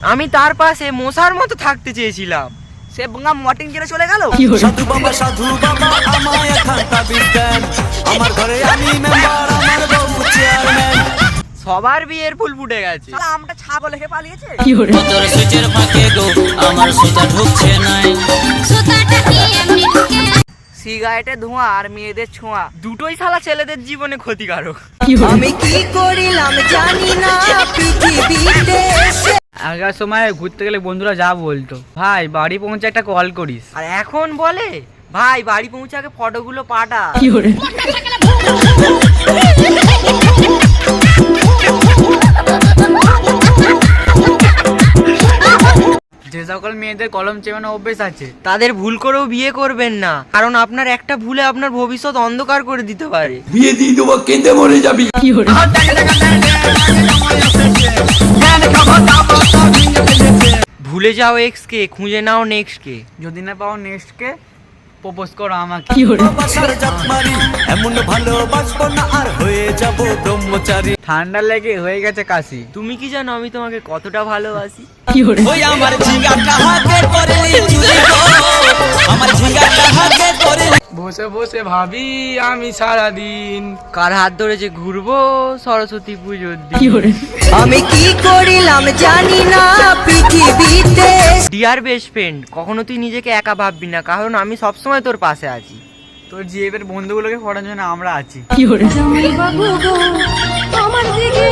আমি তার পাশে মশার মতো থাকতে চেয়েছিলাম। সে বোঙা মর্টিং জেলে চলে গেল? সাধু বাবা সাধু বাবা আমায় আমার ঘরে আমি মেম্বার আমার বউ চেয়ারম্যান সবার বিয়ের ফুল ফুটে গেছে। শালা আমটা ছাগল লেখে পালিয়েছে? তোর সুচের ফাঁকে গো আমার সুতা ঢুকছে নাই। সুতাটা কি এমনি ঢুকে? সিগারেটে ধোঁয়া আর মেয়েদের ছোঁয়া। দুটোই শালা ছেলেদের জীবনে ক্ষতিকারক। আমি কি করিলাম জানি না পৃথিবীতে এসে আগের সময় ঘুরতে গেলে বন্ধুরা যা বলতো ভাই বাড়ি পৌঁছে একটা কল করিস আর এখন বলে ভাই বাড়ি পৌঁছে আগে ফটোগুলো পাঠা যে সকল মেয়েদের কলম চেপানো অভ্যেস আছে তাদের ভুল করেও বিয়ে করবেন না কারণ আপনার একটা ভুলে আপনার ভবিষ্যৎ অন্ধকার করে দিতে পারে বিয়ে দিয়ে দেবো কেঁদে মরে যাবি ভুলে যাও এক্স কে খুঁজে নাও নেক্সট কে। যদি না পাও নেক্সট কে প্রপোজ করো আমাকে। এমন ভালোবাসবো না আর হয়ে যাব ব্রহ্মচারী। ঠান্ডা লেগে হয়ে গেছে কাশি। তুমি কি জানো আমি তোমাকে কতটা ভালোবাসি? ওই আমার করলি চুরি বসে বসে ভাবি আমি সারাদিন কার হাত ধরে যে ঘুরবো? সরস্বতী পুজোর দিন। আমি কি করিলাম জানি না পৃথিবীতে। ডিয়ার বেস্ট ফ্রেন্ড কখনো তুই নিজেকে একা ভাববি না কারণ আমি সবসময় তোর পাশে আছি। তোর জিএফের বন্ধুগুলোকে পড়ার জন্য আমরা আছি। বাবু আমার দিকে